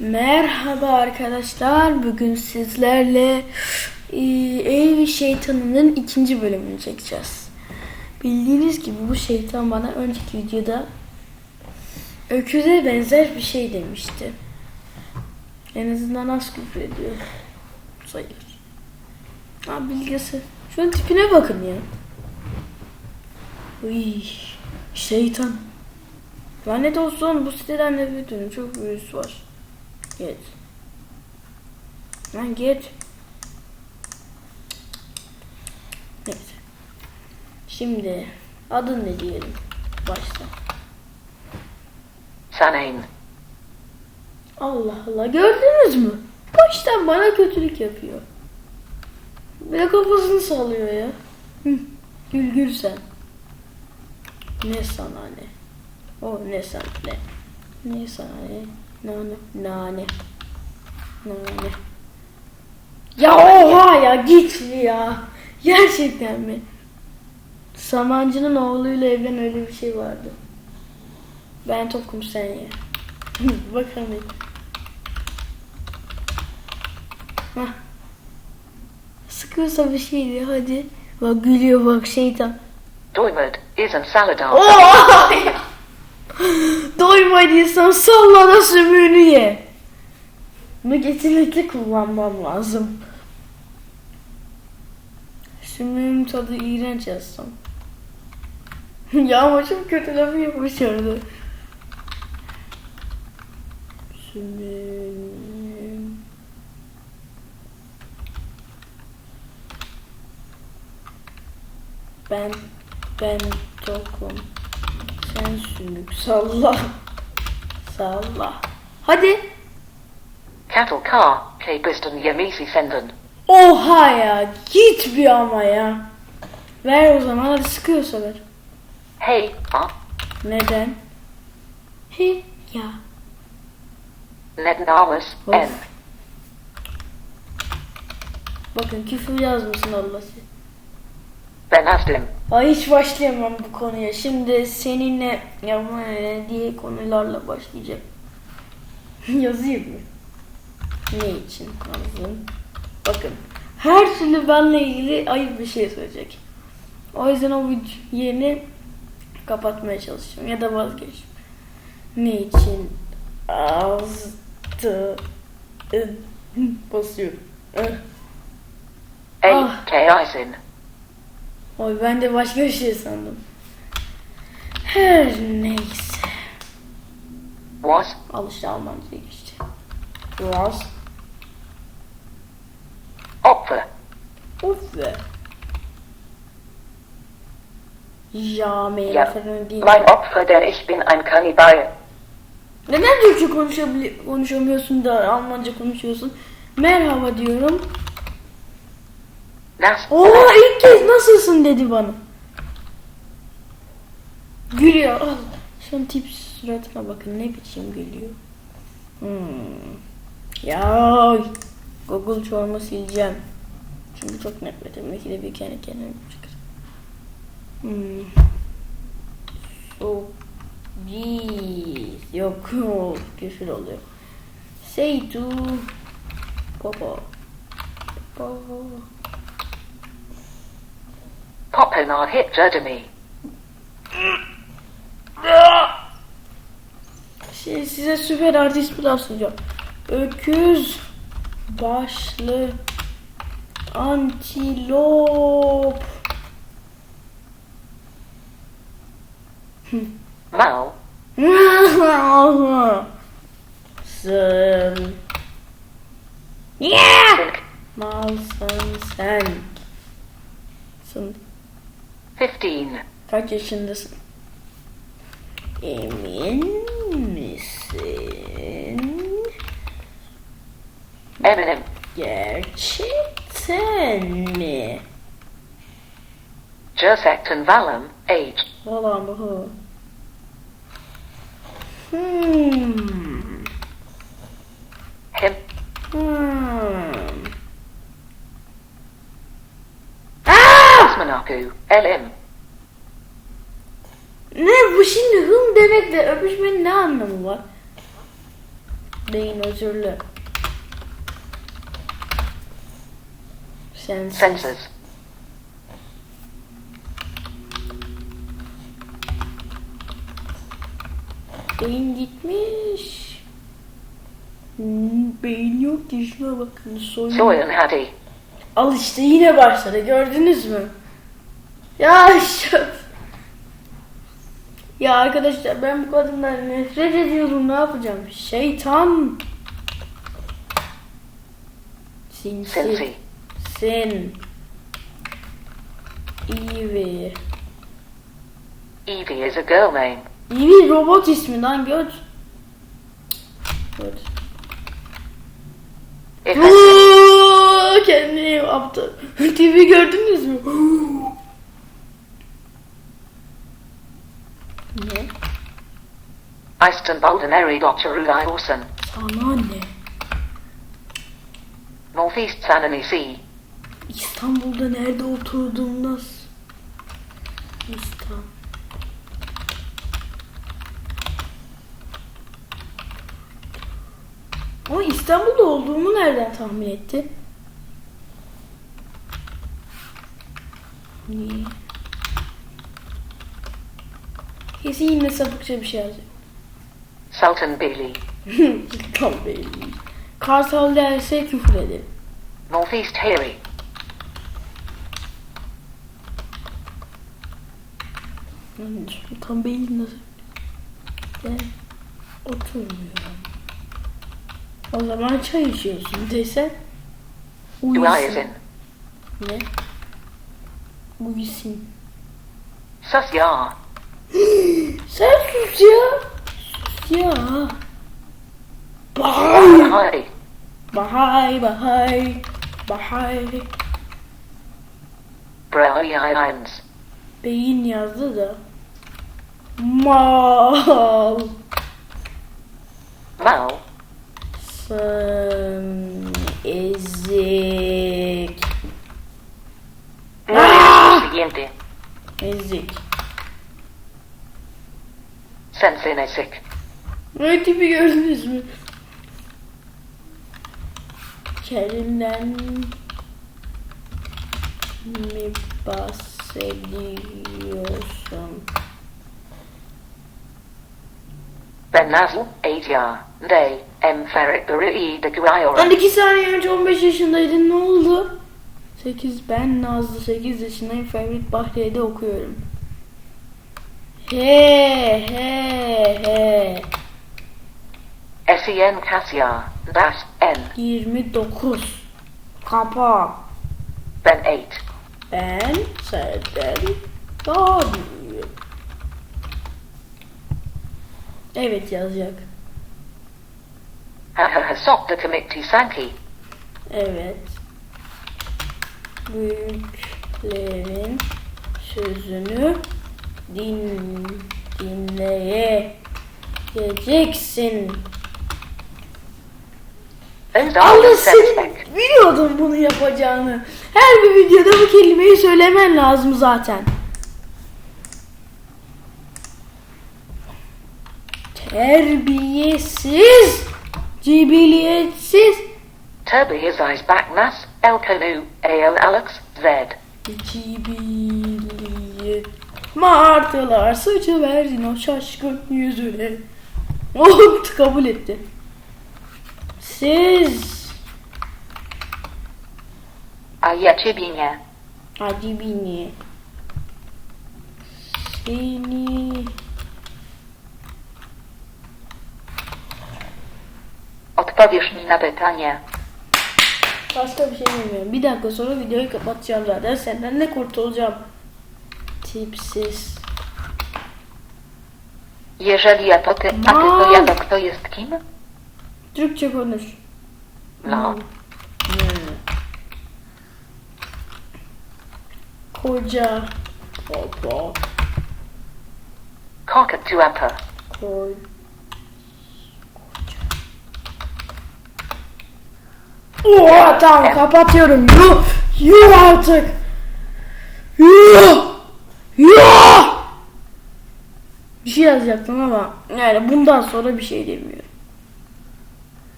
Merhaba arkadaşlar. Bugün sizlerle e, Ev Şeytanı'nın ikinci bölümünü çekeceğiz. Bildiğiniz gibi bu şeytan bana önceki videoda öküze benzer bir şey demişti. En azından az küfür ediyor. Sayılır. Ha bilgisi. Şunun tipine bakın ya. Uy, şeytan. Lanet olsun bu siteden nefret ediyorum. Çok virüs var. Git. Lan git. Neyse. Şimdi adın ne diyelim? Başla. Sanin. Allah Allah gördünüz mü? Baştan bana kötülük yapıyor. De kafasını sallıyor ya. Hı, gül gül sen. Ne sana ne? O ne sana ne? Ne sana ne? Nane. Nane. Nane. Ya oha ya git ya. Gerçekten mi? Samancı'nın oğluyla evlen öyle bir şey vardı. Ben tokum sen ye. Bakalım. Hah. Sıkıyorsa bir şeydi hadi. Bak gülüyor bak şeytan. Doimerd isn't Saladar. Oha ya. Doymadıysan salla da sümüğünü ye. Bunu kesinlikle kullanmam lazım. Sümüğün tadı iğrenç yazsam. ya ama çok kötü lafı yapmış orada. Sümüğüm. Ben ben tokum. Sen sümük salla. Salla. Hadi. Cattle car, K Biston Yemisi Senden. Oha ya. Git bir ama ya. Ver o zaman hadi sıkıyorsa ver. Hey, ah, Neden? He ya. Nednamus Of. N. Bakın küfür yazmasın Allah size. Ben Aslim. Ay hiç başlayamam bu konuya. Şimdi seninle yapma diye konularla başlayacağım. Yazayım mı? Ne için yazayım? Bakın. Her türlü benle ilgili ayıp bir şey söyleyecek. O yüzden o yerini kapatmaya çalışacağım. Ya da vazgeçeceğim. Ne için? Azdı. Basıyorum. A Ah. K Isin. Oy ben de başka bir şey sandım. Her neyse. Was Al işte Almanca'ya geçti. Was. Opfer. Be. Ja, meine Ja. Mein Opfer, denn ich bin ein Kannibal. Neden Türkçe konuşamıyorsun da Almanca konuşuyorsun? Merhaba diyorum. Nas. Oha ilk kez nasılsın dedi bana. Gülüyor. Al. Şunun tip suratına bakın ne biçim gülüyor. Hmm. Ya Google çorba sileceğim. Çünkü çok nefret. Belki de bir kendi kendime çıkar. Hmm. So Jeez. Yok küfür oluyor. Say to Papa. Papa. Poppenar hit Jeremy. Şey, size süper artist laf sunacağım. Öküz başlı antilop. Mal. Sın. Yeah! Malsın sen. Sın. 15. Kaç yaşındasın? Emin misin? Eminem. Gerçekten mi? Jersacton Valum. Age. Valla bu. Hmm. Him. Hmm. Osmanaku. LM. Ne bu şimdi hım demekle öpüşmenin ne anlamı var? Beyin özürlü. Sensiz. Senses. Beyin gitmiş. Hmm, beyin yok ki şuna bakın. Soyun. Soy and Hattie. Al işte yine başladı gördünüz mü? Ya. Ya arkadaşlar ben bu kadından nefret ediyorum ne yapacağım? Şeytan. Sinsi. Sin. Evie. Evie is a girl name. Evie robot ismi lan göt. Göt. Kendini yaptı. TV gördünüz mü? ne? Istanbuldenary Dr. Ulai Olsen. Sana ne? Northeast Sanani Sea. İstanbul'da nerede oturduğumda İstanbul. Ama İstanbul'da olduğumu nereden tahmin etti? Niye? Kesin yine sapıkça bir şey yazıyor. Sultan Bailey. Tam belli. Kartal derse küfür ederim. Northeast Harry. Sultan Bey'in nasıl? Ben oturmuyorum. O zaman çay içiyorsun desen uyusun. Ne? Uyusun. Sus ya. Sen sus ya. Ya. Bahay. Bahay bahay. Bahay. Brilliant. Beyin yazdı da. Mal. Mal. Sen ezik. Siguiente. Ezik. Sensinesic. Ne tipi gördünüz mü? Kendimden mi bahsediyorsun? Ben Nasl. Asia. Day. M. Ferret Bari de Guayora. Ben iki saniye önce 15 yaşındaydın ne oldu? 8 ben Nazlı 8 yaşındayım Ferhat Bahriye'de okuyorum. He he he. Sen Cassia. Das. N. 29. Kapa. Ben 8. Ben senden daha büyüğüm. Evet yazacak. Ha ha ha sok the committee Sankey. Evet. Büyüklerin sözünü din, dinleyeceksin. Are Allah seni biliyordum bunu yapacağını. Her bir videoda bu kelimeyi söylemen lazım zaten. Terbiyesiz, cibiliyetsiz, Turby is eyes back Nas. El. A.L. Alex. Z. cibiliyet. Martılar sıçı verdin o şaşkın yüzüne. Oh kabul etti. Siz Ayachibinia. Hadi beni. Seni Odpowiesz mi na pytanie. başka bir şey bilmiyorum. Bir dakika sonra videoyu kapatacağım zaten. Senden de kurtulacağım. Tipsiz. Jeżeli ja to ty, a ty to ja, to kto jest kim? Türkçe konuş. No. Hmm. Koca baba Cockatuapa. koy. Oha tamam kapatıyorum. Yuh, yuh artık. Yuh, yuh. Bir şey yazacaktım ama yani bundan sonra bir şey demiyorum.